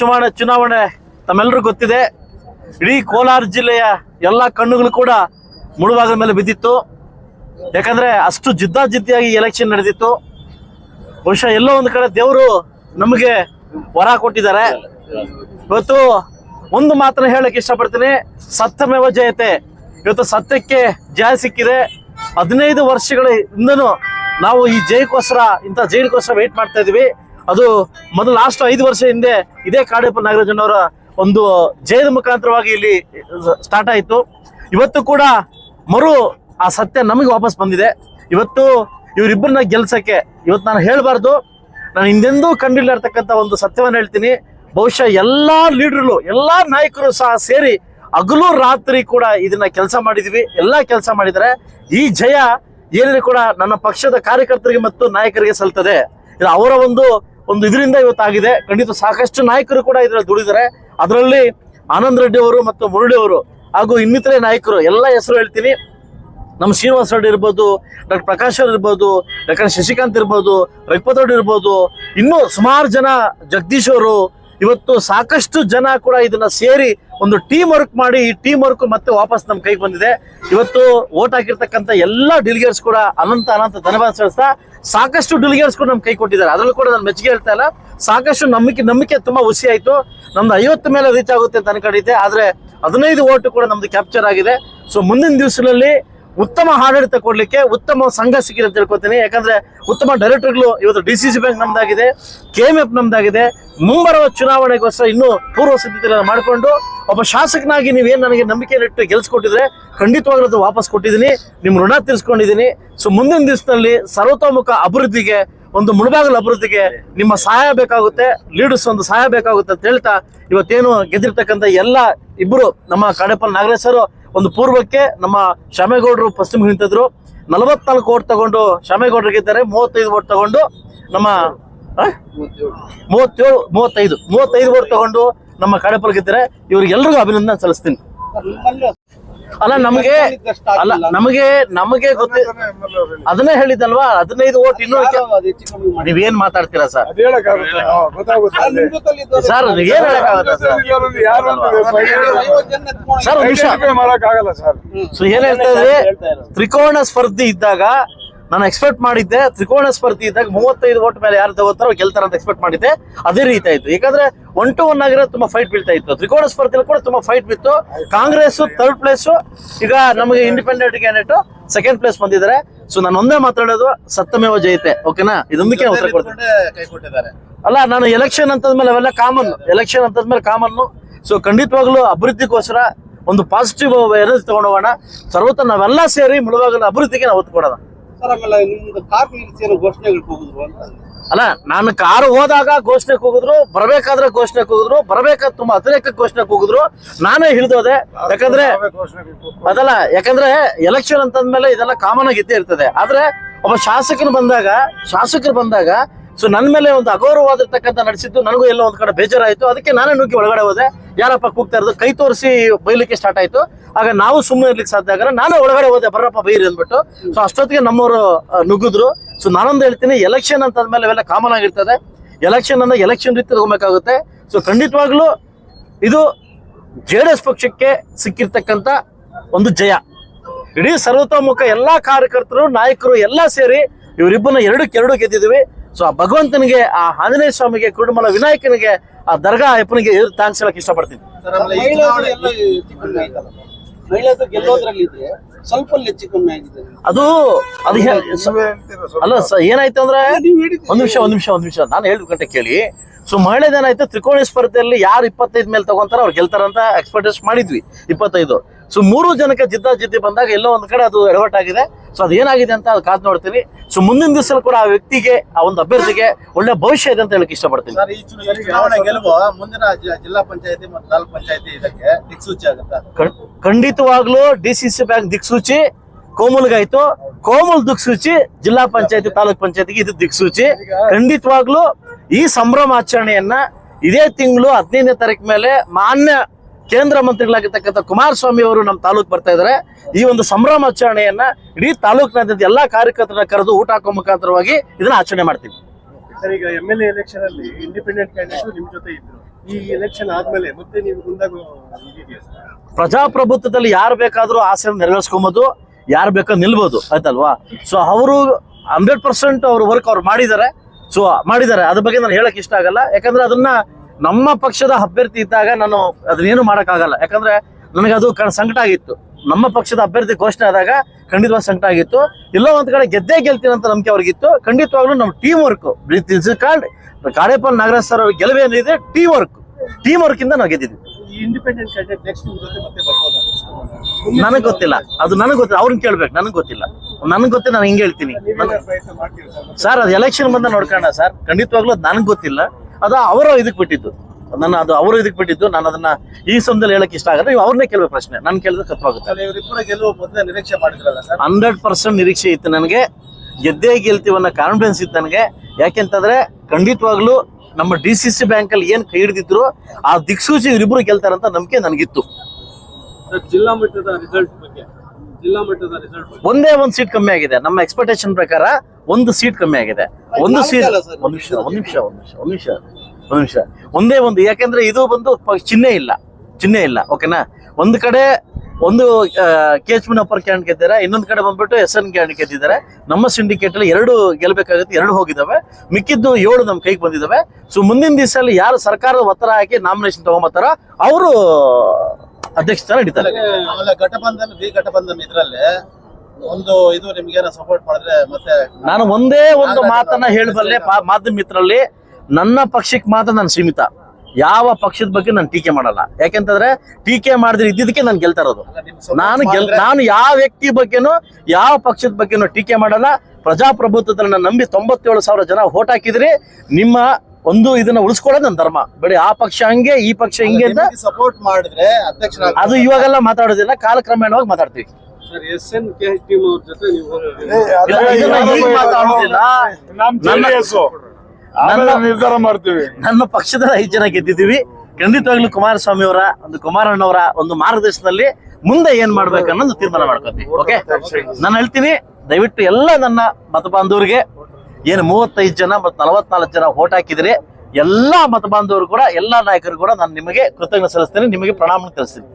ಚುನಾವಣೆ ಚುನಾವಣೆ ತಮ್ಮೆಲ್ಲರೂ ಗೊತ್ತಿದೆ. ಇಡೀ ಕೋಲಾರ ಜಿಲ್ಲೆಯ ಎಲ್ಲ ಕಣ್ಣುಗಳು ಕೂಡ ಮುಳುವಾಗದ ಮೇಲೆ ಬಿದ್ದಿತ್ತು. ಯಾಕಂದ್ರೆ ಅಷ್ಟು ಜಿದ್ದಾಜಿದ್ದಿಯಾಗಿ ಎಲೆಕ್ಷನ್ ನಡೆದಿತ್ತು. ಬಹುಶಃ ಎಲ್ಲೋ ಒಂದು ಕಡೆ ದೇವರು ನಮಗೆ ವರ ಕೊಟ್ಟಿದ್ದಾರೆ. ಇವತ್ತು ಒಂದು ಮಾತ್ರ ಹೇಳಕ್ ಇಷ್ಟಪಡ್ತೀನಿ. ಸತ್ಯಮೇವ ಜಯತೆ. ಇವತ್ತು ಸತ್ಯಕ್ಕೆ ಜಯ ಸಿಕ್ಕಿದೆ. ಹದಿನೈದು ವರ್ಷಗಳ ನಾವು ಈ ಜಯಕ್ಕೋಸ್ಕರ ಇಂಥ ಜೈಲಿಗೋಸ್ಕರ ವೇಟ್ ಮಾಡ್ತಾ ಇದೀವಿ ಅದು ಮೊದಲು ಲಾಸ್ಟ್ ಐದು ವರ್ಷ ಹಿಂದೆ ಇದೇ ಕಾಡಪ್ಪ ನಾಗರಾಜನವರ ಒಂದು ಜಯದ ಮುಖಾಂತರವಾಗಿ ಇಲ್ಲಿ ಸ್ಟಾರ್ಟ್ ಆಯಿತು. ಇವತ್ತು ಕೂಡ ಮರು ಆ ಸತ್ಯ ನಮಗೆ ವಾಪಸ್ ಬಂದಿದೆ. ಇವತ್ತು ಇವರಿಬ್ಬರನ್ನ ಗೆಲ್ಸಕ್ಕೆ ಇವತ್ತು ನಾನು ಹೇಳಬಾರ್ದು. ನಾನು ಹಿಂದೆಂದೂ ಕಂಡಿಲ್ಲರ್ತಕ್ಕಂಥ ಒಂದು ಸತ್ಯವನ್ನು ಹೇಳ್ತೀನಿ. ಬಹುಶಃ ಎಲ್ಲ ಲೀಡ್ರುಗಳು, ಎಲ್ಲ ನಾಯಕರು ಸಹ ಸೇರಿ ಹಗಲು ರಾತ್ರಿ ಕೂಡ ಇದನ್ನ ಕೆಲಸ ಮಾಡಿದ್ವಿ. ಎಲ್ಲ ಕೆಲಸ ಮಾಡಿದರೆ ಈ ಜಯ ಏನಿದೆ ಕೂಡ ನನ್ನ ಪಕ್ಷದ ಕಾರ್ಯಕರ್ತರಿಗೆ ಮತ್ತು ನಾಯಕರಿಗೆ ಸಲ್ತದೆ. ಇದು ಅವರ ಒಂದು ಒಂದು ಇದರಿಂದ ಇವತ್ತಾಗಿದೆ. ಖಂಡಿತ ಸಾಕಷ್ಟು ನಾಯಕರು ಕೂಡ ಇದರಲ್ಲಿ ದುಡಿದರೆ. ಅದರಲ್ಲಿ ಆನಂದ್ ರೆಡ್ಡಿ ಅವರು ಮತ್ತು ಮುರಳಿ ಅವರು ಹಾಗೂ ಇನ್ನಿತರೆ ನಾಯಕರು, ಎಲ್ಲ ಹೆಸರು ಹೇಳ್ತೀನಿ. ನಮ್ಮ ಶ್ರೀನಿವಾಸ ರೆಡ್ಡಿ ಇರ್ಬೋದು, ಡಾಕ್ಟರ್ ಪ್ರಕಾಶ್ ಅವ್ರು ಇರ್ಬೋದು, ಡಾಕ್ಟರ್ ಶಶಿಕಾಂತ್ ಇರ್ಬೋದು, ರಘುಪತ್ ರೆಡ್ಡಿ ಇರ್ಬೋದು, ಇನ್ನೂ ಸುಮಾರು ಜನ ಜಗದೀಶ್ ಅವರು, ಇವತ್ತು ಸಾಕಷ್ಟು ಜನ ಕೂಡ ಇದನ್ನ ಸೇರಿ ಒಂದು ಟೀಮ್ ವರ್ಕ್ ಮಾಡಿ, ಈ ಟೀಮ್ ವರ್ಕ್ ಮತ್ತೆ ವಾಪಸ್ ನಮ್ಮ ಕೈಗೆ ಬಂದಿದೆ. ಇವತ್ತು ಓಟ್ ಹಾಕಿರ್ತಕ್ಕಂಥ ಎಲ್ಲ ಡಿಲಿಗೇರ್ಸ್ ಕೂಡ ಅನಂತ ಅನಂತ ಧನ್ಯವಾದ ಸಲ್ಲಿಸ್ತಾ, ಸಾಕಷ್ಟು ಡಿಲಿಗೇರ್ಸ್ ಕೂಡ ನಮ್ ಕೈ ಕೊಟ್ಟಿದ್ದಾರೆ. ಅದರಲ್ಲೂ ಕೂಡ ನಾನು ಮೆಚ್ಚುಗೆ ಹೇಳ್ತಾ ಇಲ್ಲ. ಸಾಕಷ್ಟು ನಂಬಿಕೆ ನಂಬಿಕೆ ತುಂಬಾ ಹುಸಿ ಆಯ್ತು. ನಮ್ದು ಐವತ್ತು ಮೇಲೆ ರೀಚ್ ಆಗುತ್ತೆ ಅಂತ ಅನ್ಕೊಂಡಿದ್ದೆ. ಆದ್ರೆ ಹದಿನೈದು ಓಟು ಕೂಡ ನಮ್ದು ಕ್ಯಾಪ್ಚರ್ ಆಗಿದೆ. ಸೊ ಮುಂದಿನ ದಿವಸಗಳಲ್ಲಿ ಉತ್ತಮ ಆಡಳಿತ ಕೊಡಲಿಕ್ಕೆ ಉತ್ತಮ ಸಂಘ ಸಿಕ್ಕಿದೆ ಅಂತ ಹೇಳ್ಕೊತೀನಿ ಯಾಕಂದ್ರೆ ಉತ್ತಮ ಡೈರೆಕ್ಟರ್ಗಳು ಇವತ್ತು ಡಿ ಸಿ ಸಿ ಬ್ಯಾಂಕ್ ನಮ್ದಾಗಿದೆ, ಕೆ ಎಂ ಎಫ್ ನಮ್ದಾಗಿದೆ. ಮುಂಬರುವ ಚುನಾವಣೆಗೋಸ್ಕರ ಇನ್ನೂ ಪೂರ್ವ ಸಿದ್ಧತೆಗಳನ್ನು ಮಾಡಿಕೊಂಡು ಒಬ್ಬ ಶಾಸಕನಾಗಿ ನೀವೇನು ನನಗೆ ನಂಬಿಕೆ ಗೆಲ್ಸ್ ಗೆಲ್ಸ್ಕೊಟ್ಟಿದ್ರೆ ಖಂಡಿತವಾಗ್ಲೂ ಅದು ವಾಪಸ್ ಕೊಟ್ಟಿದ್ದೀನಿ. ನಿಮ್ಮ ಋಣ ತೀರಿಸ್ಕೊಂಡಿದ್ದೀನಿ. ಸೊ ಮುಂದಿನ ದಿವಸದಲ್ಲಿ ಸರ್ವತೋಮುಖ ಅಭಿವೃದ್ಧಿಗೆ, ಒಂದು ಮುಳುಬಾಗಲ ಅಭಿವೃದ್ಧಿಗೆ ನಿಮ್ಮ ಸಹಾಯ ಬೇಕಾಗುತ್ತೆ, ಲೀಡರ್ಸ್ ಒಂದು ಸಹಾಯ ಬೇಕಾಗುತ್ತೆ ಅಂತ ಹೇಳ್ತಾ ಇವತ್ತೇನು ಗೆದ್ದಿರ್ತಕ್ಕಂಥ ಎಲ್ಲ ಇಬ್ಬರು ನಮ್ಮ ಕಡೆಪಲ್ ನಾಗರೇಶರು ಒಂದು ಪೂರ್ವಕ್ಕೆ ನಮ್ಮ ಶ್ಯಾಮೇಗೌಡರು ಪಶ್ಚಿಮ ನಿಂತಿದ್ರು ನಲವತ್ನಾಲ್ಕು ಓಟ್ ತಗೊಂಡು ಶ್ಯಾಮೇಗೌಡರು ಗೆದ್ದಾರೆ ಮೂವತ್ತೈದು ಓಟ್ ತಗೊಂಡು ನಮ್ಮ? ಮೂವತ್ತೇಳು, ಮೂವತ್ತೈದು ಮೂವತ್ತೈದು ಓಟ್ ತಗೊಂಡು ನಮ್ಮ ಕಡೆಪಲ್ ಗೆದ್ದಾರೆ ಇವ್ರಿಗೆಲ್ರಿಗೂ ಅಭಿನಂದನೆ ಸಲ್ಲಿಸ್ತೀನಿ ಅಲ್ಲ ನಮಗೆ ಅಲ್ಲ ನಮಗೆ ನಮಗೆ ಗೊತ್ತ ಅದನ್ನೇ ಹೇಳಿದ್ದಲ್ವಾ? ಹದಿನೈದು ಓಟ್ ಇನ್ನೂ ನೀವೇನ್ ಮಾತಾಡ್ತೀರಾ ಸರ್? ಸರ್ ಏನ್ ಸರ್? ಯಾರು ಸರ್ ಒಂದ್ ನಿಮಿಷ. ಮಾಡಕ್ಕಾಗಲ್ಲ ಸರ್. ಸೊ ಏನ್ ಹೇಳ್ತಾ ಇದ್ರಿ? ತ್ರಿಕೋಣ ಸ್ಪರ್ಧೆ ಇದ್ದಾಗ ನಾನು ಎಕ್ಸ್ಪೆಕ್ಟ್ ಮಾಡಿದ್ದೆ ತ್ರಿಕೋಣ ಸ್ಪರ್ಧೆ ಇದ್ದಾಗ ಮೂವತ್ತೈದು ಓಟ್ ಮೇಲೆ ಯಾರು ತಗೋತಾರೋ ಗೆಲ್ತಾರ ಅಂತ ಎಕ್ಸ್ಪೆಕ್ಟ್ ಮಾಡಿದ್ದೆ. ಅದೇ ರೀತಿ ಆಯ್ತು. ಯಾಕಂದ್ರೆ ಒನ್ ಟು ಒನ್ ಆಗಿರೋ ತುಂಬಾ ಫೈಟ್ ಬೀಳ್ತಾ ಇತ್ತು. ತ್ರಿಕೋಣ ಸ್ಪರ್ಧೆಯಲ್ಲಿ ಕೂಡ ತುಂಬಾ ಫೈಟ್ ಬಿತ್ತು. ಕಾಂಗ್ರೆಸ್ ಥರ್ಡ್ ಪ್ಲೇಸ್ ಈಗ ನಮಗೆ ಇಂಡಿಪೆಂಡೆಂಟ್ ಕ್ಯಾಂಡಿಡೇಟ್ ಸೆಕೆಂಡ್ ಪ್ಲೇಸ್ ಬಂದಿದ್ದಾರೆ. ಸೊ ನಾನು ಒಂದೇ ಮಾತಾಡೋದು ಸತ್ತಮೇವ ಜಯತೆ ಓಕೆನಾ ಇದೊಂದಕ್ಕೆ ಉತ್ತರ ಕೊಡ್ತೀನಿ. ಅಲ್ಲ ನಾನು ಎಲೆಕ್ಷನ್ ಅಂತಂದ್ಮೇಲೆ ಅವೆಲ್ಲ ಕಾಮನ್ ಎಲೆಕ್ಷನ್ ಅಂತಂದ್ಮೇಲೆ ಕಾಮನ್ ಸೊ ಖಂಡಿತವಾಗ್ಲೂ ಅಭಿವೃದ್ಧಿಗೋಸ್ಕರ ಒಂದು ಪಾಸಿಟಿವ್ ಎನರ್ಜಿ ತಗೊಂಡೋಗೋಣ. ಸರ್ವತ ನಾವೆಲ್ಲ ಸೇರಿ ಮುಳುವಾಗಲು ಅಭಿವೃದ್ಧಿಗೆ ನಾವು ಒತ್ತು ಕೊಡೋಣ. ಅಲ್ಲ, ನಾನು ಕಾರು ಹೋದಾಗ ಘೋಷಣೆ ಕೂಗಿದ್ರು ಬರಬೇಕಾದ್ರೆ ಘೋಷಣೆ ಕೂಗಿದ್ರು ಬರಬೇಕಾದ ತುಂಬಾ ಅತಿರೇಕ ಘೋಷಣೆ ಕೂಗಿದ್ರು ನಾನೇ ಹಿಡಿದೋದೆ. ಯಾಕಂದ್ರೆ ಅದಲ್ಲ, ಯಾಕಂದ್ರೆ ಎಲೆಕ್ಷನ್ ಅಂತಂದ್ಮೇಲೆ ಇದೆಲ್ಲ ಕಾಮನ್ ಆಗಿ ಇದ್ದೇ ಇರ್ತದೆ. ಆದ್ರೆ ಒಬ್ಬ ಶಾಸಕರು ಬಂದಾಗ ಶಾಸಕರು ಬಂದಾಗ ಸೊ ನನ್ನ ಮೇಲೆ ಒಂದು ಅಗೌರವವಾಗಿರ್ತಕ್ಕಂಥ ನಡೆಸಿದ್ದು, ನನಗೂ ಎಲ್ಲೋ ಒಂದು ಕಡೆ ಬೇಜಾರಾಯ್ತು. ಅದಕ್ಕೆ ನಾನೇ ನುಗ್ಗಿ ಒಳಗಡೆ ಹೋದೆ. ಯಾರಪ್ಪ ಕೂಗ್ತಾ ಇರೋದು? ಕೈ ತೋರಿಸಿ ಬೈಲಿಕ್ಕೆ ಸ್ಟಾರ್ಟ್ ಆಯ್ತು. ಆಗ ನಾವು ಸುಮ್ಮನೆ ಇರ್ಲಿಕ್ಕೆ ಸಾಧ್ಯ ಆಗಲ್ಲ. ನಾನೇ ಒಳಗಡೆ ಹೋದೆ ಬರಪ್ಪ ಬೈರಿ ಅಂದ್ಬಿಟ್ಟು. ಸೊ ಅಷ್ಟೊತ್ತಿಗೆ ನಮ್ಮವರು ನುಗ್ಗಿದ್ರು. ಸೊ ನಾನೊಂದು ಹೇಳ್ತೀನಿ ಎಲೆಕ್ಷನ್ ಅಂತಂದ್ಮೇಲೆ ಇವೆಲ್ಲ ಕಾಮನ್ ಆಗಿರ್ತದೆ. ಎಲೆಕ್ಷನ್ ಅಂದ್ರೆ ಎಲೆಕ್ಷನ್ ರೀತಿ ತಗೋಬೇಕಾಗುತ್ತೆ. ಸೊ ಖಂಡಿತವಾಗ್ಲೂ ಇದು ಜೆ ಡಿ ಎಸ್ ಪಕ್ಷಕ್ಕೆ ಸಿಕ್ಕಿರ್ತಕ್ಕಂಥ ಒಂದು ಜಯ. ಇಡೀ ಸರ್ವತೋಮುಖ ಎಲ್ಲ ಕಾರ್ಯಕರ್ತರು, ನಾಯಕರು ಎಲ್ಲ ಸೇರಿ ಇವರಿಬ್ಬನ ಎರಡಕ್ಕೆ ಎರಡು ಗೆದ್ದಿದ್ವಿ ಸೊ ಆ ಭಗವಂತನಿಗೆ, ಆ ಆಂಜನೇಯ ಸ್ವಾಮಿಗೆ ಕುರುಮಲ ವಿನಾಯಕನಿಗೆ, ಆ ದರ್ಗಾ ಅಪ್ಪನಿಗೆ ಥ್ಯಾಂಕ್ಸ್ ಹೇಳಕ್ ಇಷ್ಟಪಡ್ತೀನಿ. ಸ್ವಲ್ಪ ಹೆಚ್ಚು ಕಮ್ಮಿ ಆಗಿದೆ. ಅದು ಅದು ಅಲ್ಲ ಸ ಏನಾಯ್ತು ಅಂದ್ರೆ ಒಂದ್ ನಿಮಿಷ ಒಂದ್ ನಿಮಿಷ ಒಂದ್ ನಿಮಿಷ. ನಾನು ಹೇಳಿದ ಗಂಟೆ ಕೇಳಿ. ಸೊ ಮಹಿಳೆದೇನಾಯ್ತು ತ್ರಿಕೋಣ ಸ್ಪರ್ಧೆಯಲ್ಲಿ ಯಾರು ಇಪ್ಪತ್ತೈದು ಮೇಲೆ ತಗೊಂತಾರ ಅವ್ರು ಗೆಲ್ತಾರಂತ ಎಕ್ಸ್ಪೆಕ್ಟೇಷನ್ ಮಾಡಿದ್ವಿ ಇಪ್ಪತ್ತೈದು. ಸೊ ಮೂರು ಜನಕ್ಕೆ ಜಿದ್ದ ಜಿದ್ದಿ ಬಂದಾಗ ಎಲ್ಲೋ ಒಂದ್ ಕಡೆ ಅದು ಎಡವಟ್ಟಾಗಿದೆ ಸೊ ಅದು ಏನಾಗಿದೆ ಅಂತ ಅದು ಕಾದ್ ನೋಡ್ತೀನಿ. ಸೊ ಮುಂದಿನ ದಿವಸ ಕೂಡ ಆ ವ್ಯಕ್ತಿಗೆ ಆ ಒಂದು ಅಭ್ಯರ್ಥಿಗೆ ಒಳ್ಳೆ ಭವಿಷ್ಯ ಇದೆ ಅಂತ ಹೇಳಕ್ ಇಷ್ಟಪಡ್ತೀನಿ. ಸರ್ ಈ ಚುನಾವಣೆ ಗೆಲುವು ಮುಂದಿನ ಜಿಲ್ಲಾ ಪಂಚಾಯತಿ ಮತ್ತು ತಾಲೂಕ್ ಪಂಚಾಯತಿ ಇದಕ್ಕೆ ದಿಕ್ಸೂಚಿ ಆಗುತ್ತೆ? ಖಂಡಿತವಾಗ್ಲೂ ಡಿ ಸಿ ಸಿ ಬ್ಯಾಂಕ್ ದಿಕ್ಸೂಚಿ ಕೋಮುಲ್ಗಾಯ್ತು ಕೋಮಲ್ ದಿಕ್ಸೂಚಿ, ಜಿಲ್ಲಾ ಪಂಚಾಯತಿ, ತಾಲೂಕ್ ಪಂಚಾಯತಿಗೆ ಇದು ದಿಕ್ಸೂಚಿ. ಖಂಡಿತವಾಗ್ಲೂ ಈ ಸಂಭ್ರಮಾಚರಣೆಯನ್ನ ಇದೇ ತಿಂಗಳು ಹದಿನೈದನೇ ತಾರೀಕು ಮೇಲೆ ಮಾನ್ಯ ಕೇಂದ್ರ ಮಂತ್ರಿಗಳಾಗಿರ್ತಕ್ಕಂಥ ಕುಮಾರಸ್ವಾಮಿ ಅವರು ನಮ್ಮ ತಾಲೂಕ್ ಬರ್ತಾ ಇದ್ದಾರೆ. ಈ ಒಂದು ಸಂಭ್ರಮಾಚರಣೆಯನ್ನ ಇಡೀ ತಾಲೂಕಿನಾದ್ಯಂತ ಎಲ್ಲಾ ಕಾರ್ಯಕರ್ತರನ್ನ ಕರೆದು ಊಟ ಹಾಕೋ ಮುಖಾಂತರವಾಗಿ ಇದನ್ನ ಆಚರಣೆ ಮಾಡ್ತೀವಿ. ಈಗ ಎಂ ಎಲ್ ಎಲೆಕ್ಷನ್ ಅಲ್ಲಿ ಇಂಡಿಪೆಂಡೆಂಟ್ ಕ್ಯಾಂಡಿಡೇಟ್ ನಿಮ್ ಜೊತೆ ಇದ್ರು. ಈ ಎಲೆಕ್ಷನ್ ಆದ್ಮೇಲೆ ಮತ್ತೆ ನೀವು ಮುಂದಾಗ ಪ್ರಜಾಪ್ರಭುತ್ವದಲ್ಲಿ ಯಾರು ಬೇಕಾದರೂ ಆಸೆ ನೆರವೇರಿಸ್ಕೊಬೋದು, ಯಾರು ಬೇಕಾದ್ರೂ ನಿಲ್ಬೋದು, ಆಯ್ತಲ್ವಾ? ಸೊ ಅವರು ಹಂಡ್ರೆಡ್ ಪರ್ಸೆಂಟ್ ಅವ್ರ ವರ್ಕ್ ಅವ್ರು ಮಾಡಿದ್ದಾರೆ. ಸೊ ಮಾಡಿದ್ದಾರೆ. ಅದ್ರ ಬಗ್ಗೆ ನಾನು ಹೇಳಕ್ ಇಷ್ಟ ಆಗಲ್ಲ. ಯಾಕಂದ್ರೆ ಅದನ್ನ ನಮ್ಮ ಪಕ್ಷದ ಅಭ್ಯರ್ಥಿ ಇದ್ದಾಗ ನಾನು ಅದನ್ನೇನು ಆಗಲ್ಲ ಯಾಕಂದ್ರೆ ನನಗೆ ಅದು ಸಂಕಟ ಆಗಿತ್ತು. ನಮ್ಮ ಪಕ್ಷದ ಅಭ್ಯರ್ಥಿ ಘೋಷಣೆ ಆದಾಗ ಖಂಡಿತವಾಗಿ ಸಂಕಟ ಆಗಿತ್ತು. ಎಲ್ಲೋ ಒಂದ್ ಕಡೆ ಗೆದ್ದೇ ಗೆಲ್ತೀನಿ ಅಂತ ನಂಬಿಕೆ ಅವ್ರಿಗಿತ್ತು. ಖಂಡಿತವಾಗ್ಲೂ ನಮ್ಮ ಟೀಮ್ ವರ್ಕ್ ಕಾಂಡ್ ಕಾಡೇಪಲ್ ನಾಗರಾಜ್ ಸರ್ ಅವ್ರ ಗೆಲುವೇನಿದೆ ಟೀಮ್ ವರ್ಕ್ ಟೀಮ್ ವರ್ಕ್ ಇಂದ ನಾವು ಗೆದ್ದಿದ್ವಿ. ಈ ಇಂಡಿಪೆಂಡೆಂಟ್ ಕ್ಯಾಂಡಿಡೇಟ್ ನೆಕ್ಸ್ಟ್ ನಿಮ್ಮ ಮತ್ತೆ ಬರ್ಬೋದಾ? ನನಗ್ ಗೊತ್ತಿಲ್ಲ. ಅದು ನನಗ್ ಗೊತ್ತಿಲ್ಲ. ಅವ್ರನ್ನ ಕೇಳ್ಬೇಕು. ನನಗ್ ಗೊತ್ತಿಲ್ಲ. ನನಗ್ ಗೊತ್ತಿಲ್ಲ ನಾನು ಹಿಂಗೆ ಹೇಳ್ತೀನಿ. ಸರ್? ಅದು ಎಲೆಕ್ಷನ್ ಬಂದ ನೋಡ್ಕೋಣ ಸರ್. ಖಂಡಿತವಾಗ್ಲೂ ಅದು ನನಗ್ ಗೊತ್ತಿಲ್ಲ. ಅದು ಅವರು ಇದಕ್ ಬಿಟ್ಟಿದ್ದು. ನನ್ನ ಅದು ಅವರು ಇದಕ್ಕೆ ಬಿಟ್ಟಿದ್ದು. ನಾನು ಅದನ್ನ ಈ ಸಮಯದಲ್ಲಿ ಹೇಳಕ್ ಇಷ್ಟ ಆಗುತ್ತೆ ನೀವು ಅವ್ರನ್ನೇ ಕೇಳಬೇಕು ಪ್ರಶ್ನೆ. ನಾನು ಕೇಳಿದ್ರೆ ತಪ್ಪಾಗುತ್ತೆ. ನಿರೀಕ್ಷೆ ಮಾಡಿದ್ರಲ್ಲ ಸರ್? ಹಂಡ್ರೆಡ್ ಪರ್ಸೆಂಟ್ ನಿರೀಕ್ಷೆ ಇತ್ತು ನನಗೆ. ಗೆದ್ದೇ ಗೆಲ್ತೀವನ್ನ ಕಾನ್ಫಿಡೆನ್ಸ್ ಇತ್ತು ನನಗೆ. ಯಾಕೆಂತಂದ್ರೆ ಖಂಡಿತವಾಗ್ಲೂ ನಮ್ಮ ಡಿ ಸಿ ಸಿ ಬ್ಯಾಂಕ್ ಅಲ್ಲಿ ಏನ್ ಕೈ ಹಿಡಿದಿದ್ರು ಆ ದಿಕ್ಸೂಚಿ ಇಬ್ಬರು ಗೆಲ್ತಾರಂತ ನಂಬಿಕೆ ನನಗಿತ್ತು. ಜಿಲ್ಲಾ ಮಟ್ಟದ ರಿಸಲ್ಟ್ ಬಗ್ಗೆ. ಜಿಲ್ಲಾ ಮಟ್ಟದ ರಿಸಲ್ಟ್ ಒಂದೇ ಒಂದ್ ಸೀಟ್ ಕಮ್ಮಿ ಆಗಿದೆ. ನಮ್ಮ ಎಕ್ಸ್ಪೆಕ್ಟೇಷನ್ ಪ್ರಕಾರ ಒಂದು ಸೀಟ್ ಕಮ್ಮಿ ಆಗಿದೆ. ಒಂದು ಸೀಟ್? ಒಂದ್ ನಿಮಿಷ ಒಂದ್ ನಿಮಿಷ ಒಂದ್ ನಿಮಿಷ ಒಂದ್ ನಿಮಿಷ ಒಂದ್ ನಿಮಿಷ. ಒಂದೇ ಒಂದು ಯಾಕಂದ್ರೆ ಇದು ಬಂದು ಪ- ಚಿಹ್ನೆ ಇಲ್ಲ. ಚಿಹ್ನೆ ಇಲ್ಲ ಓಕೆನಾ ಒಂದು ಕಡೆ ಒಂದು ಕೆ ಎಚ್ ಅಪ್ಪರ್ ಕ್ಯಾಂಡ್ ಗೆದ್ದಿದ್ದಾರೆ. ಇನ್ನೊಂದು ಕಡೆ ಬಂದ್ಬಿಟ್ಟು ಎಸ್ ಎನ್ ಕ್ಯಾಂಡ್ ಗೆದ್ದಿದ್ದಾರೆ. ನಮ್ಮ ಸಿಂಡಿಕೇಟ್ ಅಲ್ಲಿ ಎರಡು ಗೆಲ್ಬೇಕಾಗುತ್ತೆ ಎರಡು ಹೋಗಿದ್ದಾವೆ. ಮಿಕ್ಕಿದ್ದು ಏಳು ನಮ್ಮ ಕೈಗೆ ಬಂದಿದ್ದಾವೆ. ಸೊ ಮುಂದಿನ ದಿವಸದಲ್ಲಿ ಯಾರು ಸರ್ಕಾರದ ಒತ್ತಡ ಹಾಕಿ ನಾಮಿನೇಷನ್ ತಗೊಂಬತ್ತಾರ ಅವರು ಅಧ್ಯಕ್ಷ ಸ್ಥಾನ ಹಿಡಿತಾರೆ. ಘಟಬಂಧನ್ ವಿ ಘಟಬಂಧನ್ ಇದ್ರಲ್ಲಿ ಒಂದು ಇದು ನಿಮ್ಗೇನ ಸಪೋರ್ಟ್ ಮಾಡಿದ್ರೆ ಮತ್ತೆ ನಾನು ಒಂದೇ ಒಂದು ಮಾತನ್ನ ಹೇಳಬಲ್ಲೆ ಮಾಧ್ಯಮ ಮಿತ್ರರಲ್ಲಿ ನನ್ನ ಪಕ್ಷಕ್ಕೆ ಮಾತ್ರ ನಾನು ಸೀಮಿತ. ಯಾವ ಪಕ್ಷದ ಬಗ್ಗೆ ನಾನು ಟೀಕೆ ಮಾಡಲ್ಲ. ಯಾಕೆಂತಂದ್ರೆ ಟೀಕೆ ಮಾಡಿದ್ರೆ ಇದ್ದಿದ್ದಕ್ಕೆ ನಾನು ಗೆಲ್ತಾ ಇರೋದು. ನಾನು ಗೆಲ್ ನಾನು ಯಾವ ವ್ಯಕ್ತಿ ಬಗ್ಗೆನೂ ಯಾವ ಪಕ್ಷದ ಬಗ್ಗೆನೂ ಟೀಕೆ ಮಾಡಲ್ಲ. ಪ್ರಜಾಪ್ರಭುತ್ವದಲ್ಲಿ ನಾನು ನಂಬಿ ತೊಂಬತ್ತೇಳು ಸಾವಿರ ಜನ ಓಟ್ ಹಾಕಿದ್ರಿ. ನಿಮ್ಮ ಒಂದು ಇದನ್ನ ಉಳಿಸ್ಕೊಳ್ಳೋದು ನನ್ನ ಧರ್ಮ. ಬೇಡಿ ಆ ಪಕ್ಷ ಹಂಗೆ ಈ ಪಕ್ಷ ಹಿಂಗೆ ಅಂತ ಸಪೋರ್ಟ್ ಮಾಡಿದ್ರೆ ಅದು ಇವಾಗೆಲ್ಲ ಮಾತಾಡೋದಿಲ್ಲ ಕಾಲಕ್ರಮೇಣವಾಗಿ ಮಾತಾಡ್ತೀವಿ. Sir S N K team ಅವ್ರ ಜೊತೆ ನೀವು ಹೋಗ್ತೀರಿ. ಇದನ್ನ ಈಗ ಮಾತಾಡೋದಿಲ್ಲ? ಆಮೇಲೆ ನಿರ್ಧಾರ ಮಾಡ್ತೀವಿ. ನನ್ನ ಪಕ್ಷದ ಐದು ಜನ ಗೆದ್ದಿದ್ದೀವಿ. ಖಂಡಿತವಾಗ್ಲೂ ಕುಮಾರಸ್ವಾಮಿ ಅವರ ಒಂದು ಕುಮಾರಣ್ಣವರ ಒಂದು ಮಾರ್ಗದರ್ಶನದಲ್ಲಿ ಮುಂದೆ ಏನ್ ಮಾಡ್ಬೇಕು ಅನ್ನೋದು ತೀರ್ಮಾನ ಮಾಡ್ಕೊತೀವಿ. ಓಕೆ ನಾನು ಹೇಳ್ತೀನಿ ದಯವಿಟ್ಟು ಎಲ್ಲ ನನ್ನ ಮತ ಬಾಂಧವರಿಗೆ ಏನು ಮೂವತ್ತೈದು ಜನ ಮತ್ತು ನಲವತ್ನಾಲ್ಕು ಜನ ಓಟ್ ಹಾಕಿದ್ರೆ ಎಲ್ಲಾ ಮತ ಬಾಂಧವರು ಕೂಡ ಎಲ್ಲಾ ನಾಯಕರು ಕೂಡ ನಾನು ನಿಮಗೆ ಕೃತಜ್ಞ ಸಲ್ಲಿಸ್ತೇನೆ ನಿಮಗೆ ಪ್ರಣಾಮ ತಿಳಿಸ್ತೀನಿ.